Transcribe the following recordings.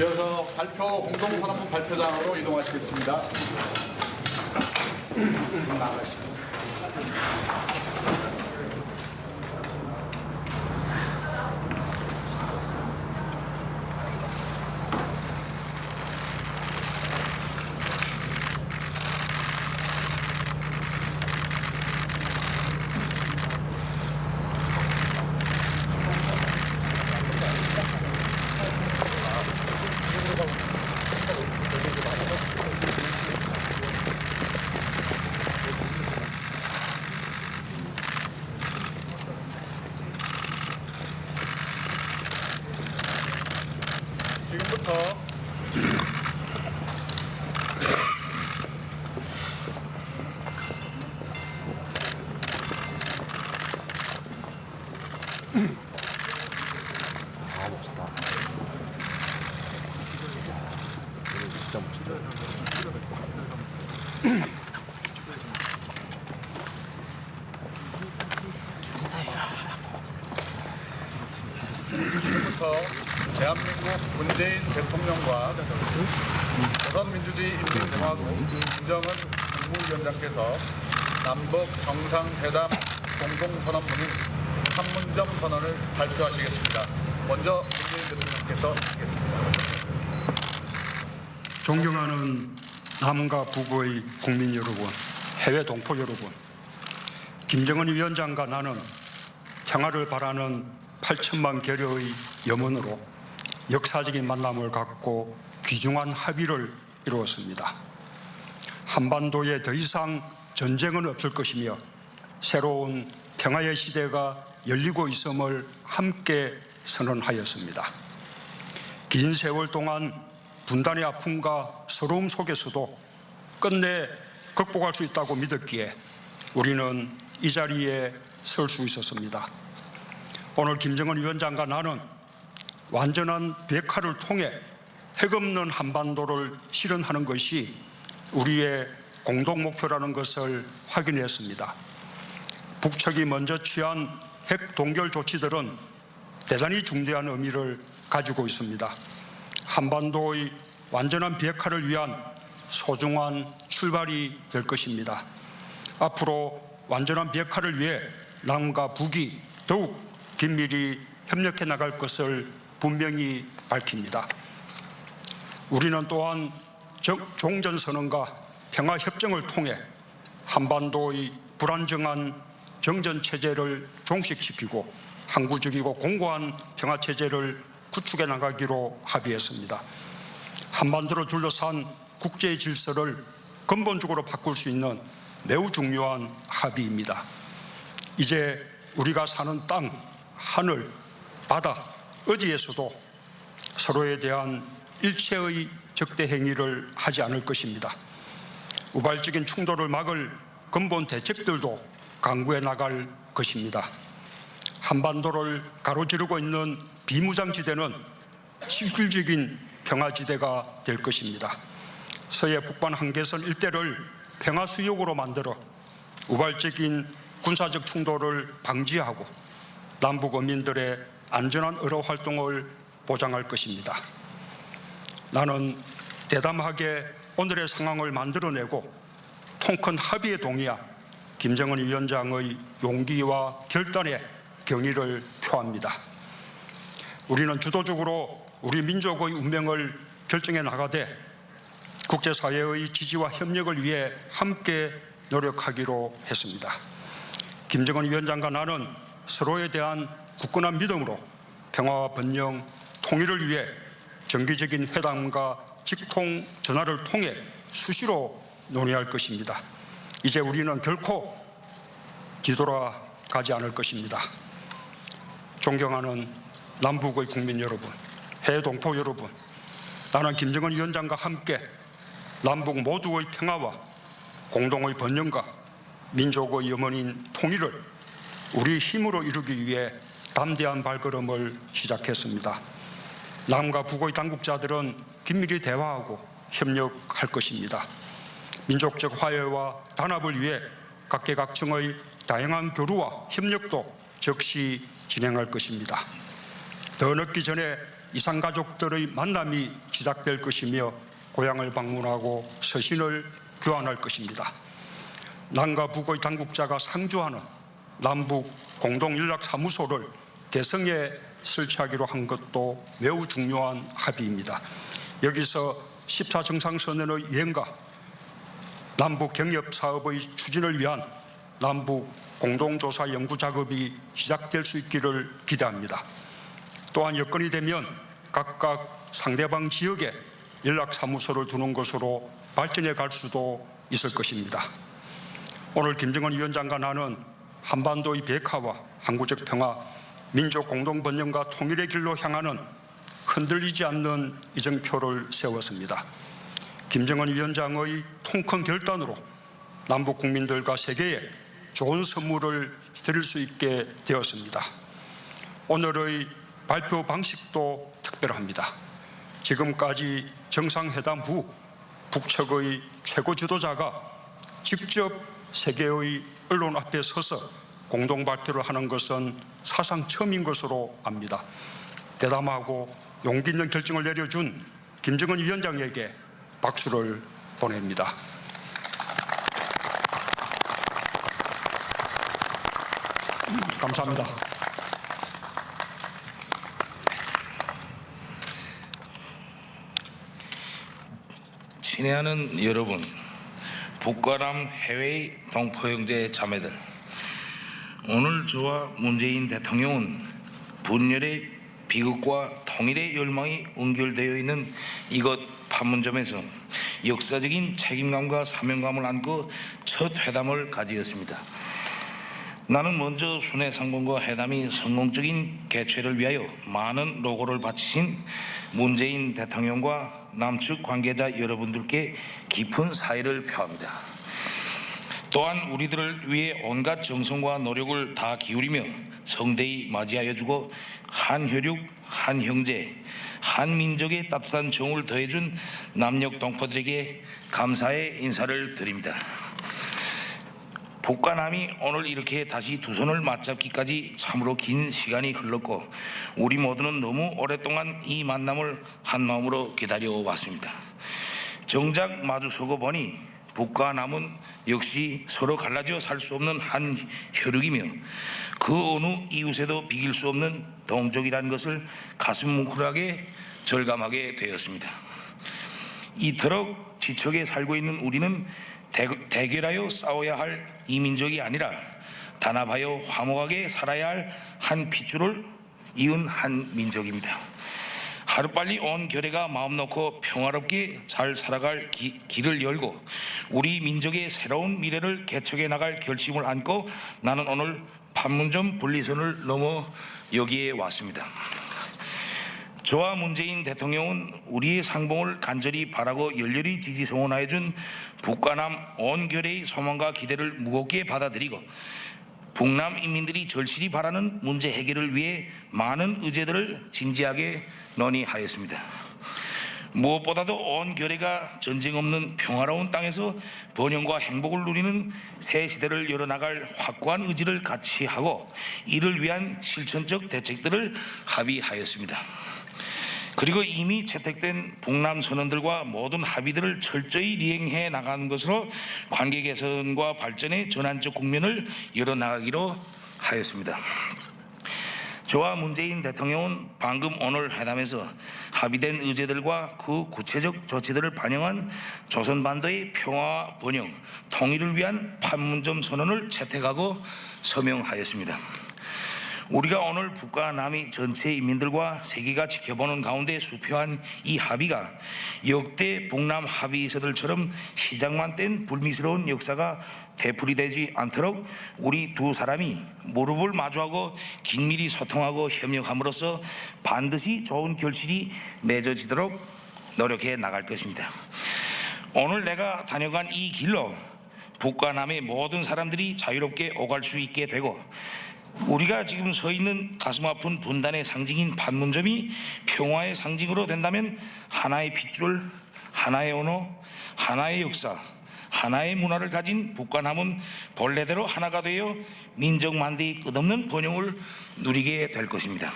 이어서 발표 공동선언문 발표장으로 이동하시겠습니다. 나가시고. 아 멋있다 진짜 멋지다 지금부터 대한민국 문재인 대통령과 조선민주주의 인민공화국 김정은 국무위원장께서 남북 정상회담 공동선언문을 판문점 선언을 발표하시겠습니다. 먼저 문재인 대통령께서 하시겠습니다. 존경하는 남과 북의 국민 여러분, 해외 동포 여러분, 김정은 위원장과 나는 평화를 바라는 8천만 계려의 염원으로 역사적인 만남을 갖고 귀중한 합의를 이루었습니다. 한반도에 더 이상 전쟁은 없을 것이며 새로운 평화의 시대가 열리고 있음을 함께 선언하였습니다. 긴 세월 동안 분단의 아픔과 서러움 속에서도 끝내 극복할 수 있다고 믿었기에 우리는 이 자리에 설 수 있었습니다. 오늘 김정은 위원장과 나는 완전한 백화를 통해 핵 없는 한반도를 실현하는 것이 우리의 공동 목표라는 것을 확인했습니다. 북측이 먼저 취한 핵 동결 조치들은 대단히 중대한 의미를 가지고 있습니다. 한반도의 완전한 비핵화를 위한 소중한 출발이 될 것입니다. 앞으로 완전한 비핵화를 위해 남과 북이 더욱 긴밀히 협력해 나갈 것을 분명히 밝힙니다. 우리는 또한 적- 종전선언과 평화협정을 통해 한반도의 불안정한 정전체제를 종식시키고 항구적이고 공고한 평화체제를 구축해 나가기로 합의했습니다. 한반도를 둘러싼 국제 질서를 근본적으로 바꿀 수 있는 매우 중요한 합의입니다. 이제 우리가 사는 땅, 하늘, 바다, 어디에서도 서로에 대한 일체의 적대 행위를 하지 않을 것입니다. 우발적인 충돌을 막을 근본 대책들도 강구해 나갈 것입니다. 한반도를 가로지르고 있는 비무장지대는 실질적인 평화지대가 될 것입니다. 서해 북방 한계선 일대를 평화수역으로 만들어 우발적인 군사적 충돌을 방지하고 남북 어민들의 안전한 의료 활동을 보장할 것입니다. 나는 대담하게 오늘의 상황을 만들어내고 통큰 합의에 동의한 김정은 위원장의 용기와 결단에 경의를 표합니다. 우리는 주도적으로 우리 민족의 운명을 결정해 나가되 국제사회의 지지와 협력을 위해 함께 노력하기로 했습니다. 김정은 위원장과 나는 서로에 대한 굳건한 믿음으로 평화와 번영, 통일을 위해 정기적인 회담과 직통 전화를 통해 수시로 논의할 것입니다. 이제 우리는 결코 뒤돌아가지 않을 것입니다. 존경하는 남북의 국민 여러분, 해외 동포 여러분, 나는 김정은 위원장과 함께 남북 모두의 평화와 공동의 번영과 민족의 염원인 통일을 우리 힘으로 이루기 위해 담대한 발걸음을 시작했습니다. 남과 북의 당국자들은 긴밀히 대화하고 협력할 것입니다. 민족적 화해와 단합을 위해 각계각층의 다양한 교류와 협력도 적시 진행할 것입니다. 더 늦기 전에 이산 가족들의 만남이 시작될 것이며 고향을 방문하고 서신을 교환할 것입니다. 남과 북의 당국자가 상주하는 남북 공동 연락 사무소를 대성에 설치하기로 한 것도 매우 중요한 합의입니다. 여기서 14 정상선언의 이행과 남북 경협 사업의 추진을 위한 남북 공동조사 연구 작업이 시작될 수 있기를 기대합니다. 또한 여건이 되면 각각 상대방 지역에 연락 사무소를 두는 것으로 발전해 갈 수도 있을 것입니다. 오늘 김정은 위원장과 나는 한반도의 백화와 항구적 평화, 민족 공동 번영과 통일의 길로 향하는 흔들리지 않는 이정표를 세웠습니다. 김정은 위원장의 통큰 결단으로 남북 국민들과 세계에 좋은 선물을 드릴 수 있게 되었습니다. 오늘의 발표 방식도 특별합니다. 지금까지 정상회담 후 북측의 최고 지도자가 직접 세계의 언론 앞에 서서 공동 발표를 하는 것은 사상 처음인 것으로 압니다. 대담하고 용기 있는 결정을 내려준 김정은 위원장에게 박수를 보냅니다. 감사합니다. 친애하는 여러분, 북과남 해외의 동포형제 자매들, 오늘 저와 문재인 대통령은 분열의 비극과 통일의 열망이 연결되어 있는 이것 판문점에서 역사적인 책임감과 사명감을 안고 첫 회담을 가지었습니다. 나는 먼저 순회 상봉과 회담이 성공적인 개최를 위하여 많은 노고를 바치신 문재인 대통령과 남측 관계자 여러분들께 깊은 사의를 표합니다. 또한 우리들을 위해 온갖 정성과 노력을 다 기울이며 성대히 맞이하여 주고 한 혈육, 한 형제, 한 민족의 따뜻한 정을 더해준 남녘 동포들에게 감사의 인사를 드립니다. 북과 남이 오늘 이렇게 다시 두 손을 맞잡기까지 참으로 긴 시간이 흘렀고 우리 모두는 너무 오랫동안 이 만남을 한 마음으로 기다려 왔습니다. 정작 마주서고 보니 북과 남은 역시 서로 갈라져 살 수 없는 한 혈육이며 그 어느 이웃에도 비길 수 없는 동족이라는 것을 가슴 뭉클하게 절감하게 되었습니다. 이토록 지척에 살고 있는 우리는 대, 대결하여 싸워야 할 이민족이 아니라 단합하여 화목하게 살아야 할 한 핏줄을 이은 한 민족입니다. 하루빨리 온 결의가 마음 놓고 평화롭게 잘 살아갈 기, 길을 열고 우리 민족의 새로운 미래를 개척해 나갈 결심을 안고 나는 오늘 판문점 분리선을 넘어 여기에 왔습니다. 저와 문재인 대통령은 우리의 상봉을 간절히 바라고 열렬히 지지 성원하여 준 북과 남 온 결의 소망과 기대를 무겁게 받아들이고 북남 인민들이 절실히 바라는 문제 해결을 위해 많은 의제들을 진지하게 논의하였습니다. 무엇보다도 온 결의가 전쟁 없는 평화로운 땅에서 번영과 행복을 누리는 새 시대를 열어나갈 확고한 의지를 같이 하고 이를 위한 실천적 대책들을 합의하였습니다. 그리고 이미 채택된 북남 선언들과 모든 합의들을 철저히 이행해 나가는 것으로 관계 개선과 발전의 전환적 국면을 열어나가기로 하였습니다. 저와 문재인 대통령은 방금 오늘 회담에서 합의된 의제들과 그 구체적 조치들을 반영한 조선반도의 평화 번영, 통일을 위한 판문점 선언을 채택하고 서명하였습니다. 우리가 오늘 북과 남이 전체 인민들과 세계가 지켜보는 가운데 수표한 이 합의가 역대 북남 합의서들처럼 시작만 뗀 불미스러운 역사가 되풀이되지 않도록 우리 두 사람이 무릎을 마주하고 긴밀히 소통하고 협력함으로써 반드시 좋은 결실이 맺어지도록 노력해 나갈 것입니다. 오늘 내가 다녀간 이 길로 북과 남의 모든 사람들이 자유롭게 오갈 수 있게 되고 우리가 지금 서 있는 가슴 아픈 분단의 상징인 판문점이 평화의 상징으로 된다면 하나의 핏줄, 하나의 언어, 하나의 역사, 하나의 문화를 가진 북과 남은 본래대로 하나가 되어 민족 만대의 끝없는 번영을 누리게 될 것입니다.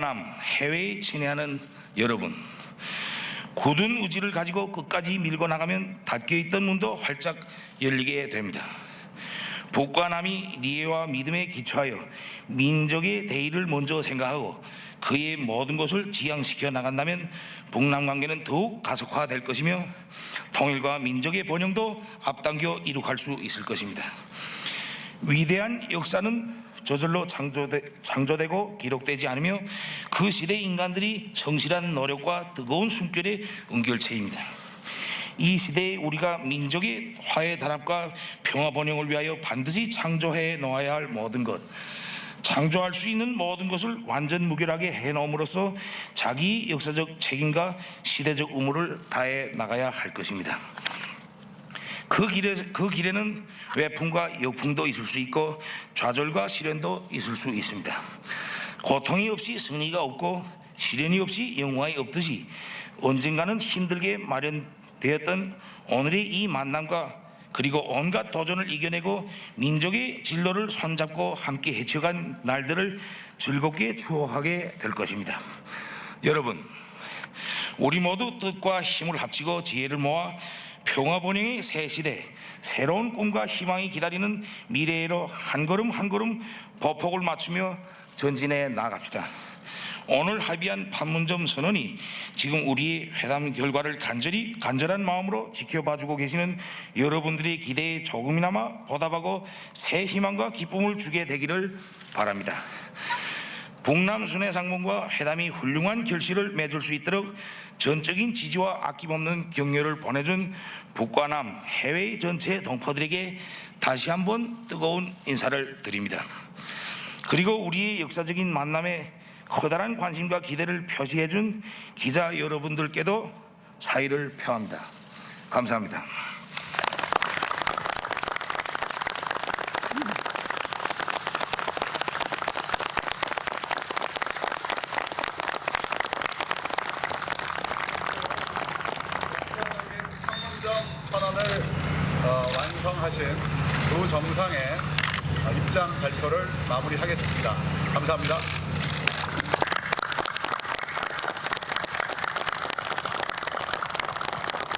남 해외에 친애하는 여러분 굳은 의지를 가지고 끝까지 밀고 나가면 닫혀있던 문도 활짝 열리게 됩니다. 남이 리에와 믿음에 기초하여 민족의 대의를 먼저 생각하고 그의 모든 것을 지향시켜 나간다면 북남 관계는 더욱 가속화될 것이며 통일과 민족의 번영도 앞당겨 이룩할 수 있을 것입니다. 위대한 역사는 저절로 창조되, 창조되고 기록되지 않으며 그 시대 인간들이 성실한 노력과 뜨거운 숨결의 은결체입니다. 이 시대에 우리가 민족의 화해 단합과 평화 번영을 위하여 반드시 창조해 놓아야 할 모든 것 창조할 수 있는 모든 것을 완전 무결하게 해놓음으로써 자기 역사적 책임과 시대적 의무를 다해 나가야 할 것입니다. 그 길에 그 길에는 외풍과 역풍도 있을 수 있고 좌절과 시련도 있을 수 있습니다. 고통이 없이 승리가 없고 시련이 없이 영화에 없듯이 언젠가는 힘들게 마련 되었던 오늘의 이 만남과 그리고 온갖 도전을 이겨내고 민족의 진로를 손잡고 함께 헤쳐간 날들을 즐겁게 추억하게 될 것입니다. 여러분, 우리 모두 뜻과 힘을 합치고 지혜를 모아 평화 번영의 새 시대, 새로운 꿈과 희망이 기다리는 미래로 한 걸음 한 걸음 보폭을 맞추며 전진해 나갑시다. 오늘 합의한 판문점 선언이 지금 우리의 회담 결과를 간절히 간절한 마음으로 지켜봐주고 계시는 여러분들의 기대에 조금이나마 보답하고 새 희망과 기쁨을 주게 되기를 바랍니다. 북남 순회 상봉과 회담이 훌륭한 결실을 맺을 수 있도록 전적인 지지와 아낌없는 격려를 보내준 북과 남 해외 전체 동포들에게 다시 한번 뜨거운 인사를 드립니다. 그리고 우리의 역사적인 만남에 커다란 관심과 기대를 표시해 준 기자 여러분들께도 사의를 표합니다. 감사합니다. 완성하신 두 정상의 어, 입장 발표를 마무리하겠습니다. 감사합니다.